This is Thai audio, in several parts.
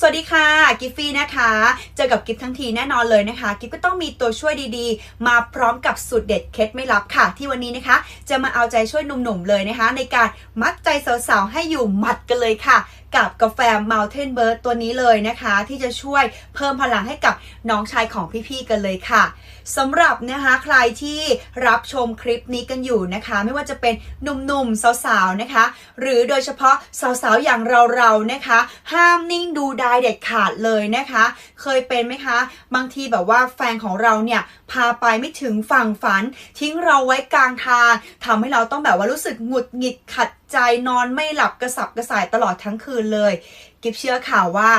สวัสดีค่ะ กิฟฟี่นะคะ เจอกับกิฟทั้งทีแน่นอนเลยนะคะ กิฟก็ต้องมีตัวช่วยดีๆ มาพร้อมกับสูตรเด็ดเคล็ดไม่ลับค่ะ ที่วันนี้นะคะ จะมาเอาใจช่วยหนุ่มๆเลยนะคะ ในการมัดใจสาวๆให้อยู่หมัดกันเลยค่ะกับกาแฟ Mountain Bird ตัวนี้เลยนะคะ ที่จะช่วยเพิ่มพลังให้กับน้องชายของพี่ๆกันเลยค่ะสำหรับนะคะใครที่รับชมคลิปนี้กันอยู่นะคะ ไม่ว่าจะเป็นหนุ่มๆสาวๆนะคะ หรือโดยเฉพาะสาวๆอย่างเราๆนะคะ ห้ามนิ่งดูดายเด็ดขาดเลยนะคะ เคยเป็นไหมคะ บางทีแบบว่าแฟนของเราเนี่ยพาไปไม่ถึงฝั่งฝัน ทิ้งเราไว้กลางทางทำให้เราต้องแบบว่ารู้สึกหงุดหงิดขัดใจนอนไม่หลับกระสับกระส่ายตลอดทั้งคืนเลยกิฟเชื่อข่าวว่า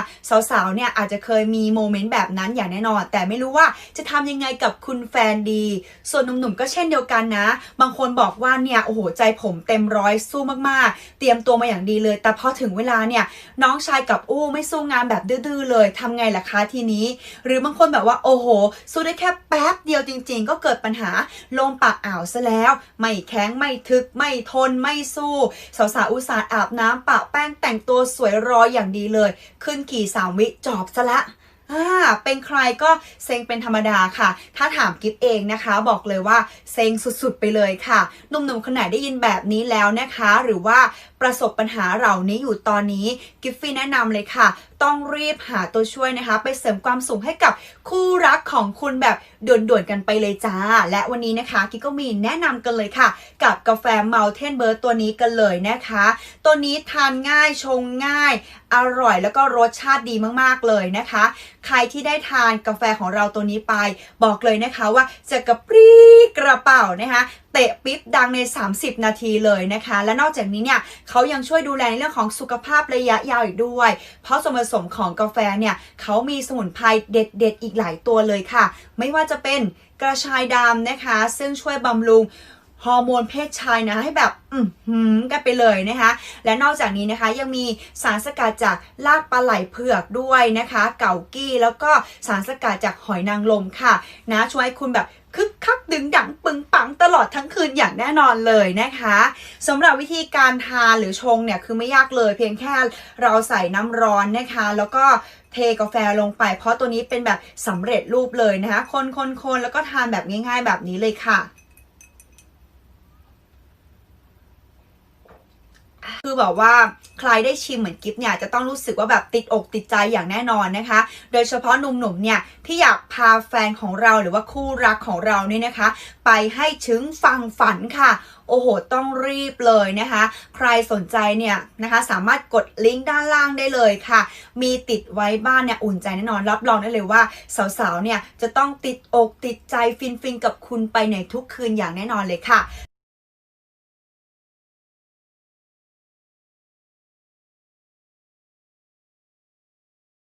สาวๆ เนี่ยอาจจะเคยมีโมเมนต์แบบนั้นอย่างแน่นอน แต่ไม่รู้ว่าจะทำยังไงกับคุณแฟนดี ส่วนหนุ่มๆ ก็เช่นเดียวกันนะ บางคนบอกว่าเนี่ย โอ้โห ใจผมเต็มร้อยสู้มากๆ เตรียมตัวมาอย่างดีเลย แต่พอถึงเวลาเนี่ย น้องชายกับอู้ไม่สู้งานแบบดื้อๆ เลยทำไงล่ะคะทีนี้ หรือบางคนแบบว่าโอ้โห สู้ได้แค่แป๊บเดียวจริง ๆ ก็เกิดปัญหาลมปากอ่าวซะแล้ว ไม่แข็งไม่ทึกไม่ทนไม่สู้สาวๆอุตส่าห์อาบน้ำปะแป้งแต่งตัวสวยรออย่างดีเลย ขึ้นกี่สามวิจอบซะละ อ่าเป็นใครก็เซ็งเป็นธรรมดาค่ะ ถ้าถามกิฟเองนะคะ บอกเลยว่าเซ็งสุดๆไปเลยค่ะหนุ่มๆคนไหนได้ยินแบบนี้แล้วนะคะ หรือว่าประสบปัญหาเหล่านี้อยู่ตอนนี้กิฟฟี่แนะนำเลยค่ะ ต้องรีบหาตัวช่วยนะคะ ไปเสริมความสุขให้กับคู่รักของคุณแบบด่วนๆกันไปเลยจ้า และวันนี้นะคะกิฟก็มีแนะนำกันเลยค่ะ กับกาแฟ Mountain Bird ตัวนี้กันเลยนะคะ ตัวนี้ทานง่ายชงง่าย อร่อยแล้วก็รสชาติดีมากๆเลยนะคะ ใครที่ได้ทานกาแฟของเราตัวนี้ไป บอกเลยนะคะว่าจะกระปรี้กระเป๋านะคะเตะปิ๊บดังใน 30 นาทีเลยนะคะ และนอกจากนี้เนี่ยเขายังช่วยดูแลในเรื่องของสุขภาพระยะยาวอีกด้วย เพราะส่วนผสมของกาแฟเนี่ยเขามีสมุนไพรเด็ด ๆ อีกหลายตัวเลยค่ะ ไม่ว่าจะเป็นกระชายดำนะคะ ซึ่งช่วยบำรุง ฮอร์โมนเพศชายนะให้แบบอืมหืมกันไปเลยนะคะ และนอกจากนี้นะคะยังมีสารสกัดจากรากปลาไหลเผือกด้วยนะคะ เก่ากี้แล้วก็สารสกัดจากหอยนางรมค่ะ นะช่วยคุณแบบคึกคักดึงดังปึงปังตลอดทั้งคืนอย่างแน่นอนเลยนะคะสำหรับวิธีการทานหรือชงเนี่ยคือไม่ยากเลยเพียงแค่เราใส่น้ำร้อนนะคะ แล้วก็เทกาแฟลงไป เพราะตัวนี้เป็นแบบสำเร็จรูปเลยนะคะ คนคนคนแล้วก็ทานแบบง่ายๆแบบนี้เลยค่ะ คือแบบว่าใครได้ชิมเหมือนกิฟเนี่ยจะต้องรู้สึกว่าแบบติดอกติดใจอย่างแน่นอนนะคะ โดยเฉพาะหนุ่มๆเนี่ยที่อยากพาแฟนของเราหรือว่าคู่รักของเราเนี่ยนะคะ ไปให้ถึงฟังฝันค่ะโอ้โห ต้องรีบเลยนะคะ ใครสนใจเนี่ยนะคะ สามารถกดลิงก์ด้านล่างได้เลยค่ะ มีติดไว้บ้านเนี่ยอุ่นใจแน่นอน รับรองได้เลยว่า สาวๆ เนี่ยจะต้องติดอกติดใจฟินๆ กับคุณไปในทุกคืนอย่างแน่นอนเลยค่ะ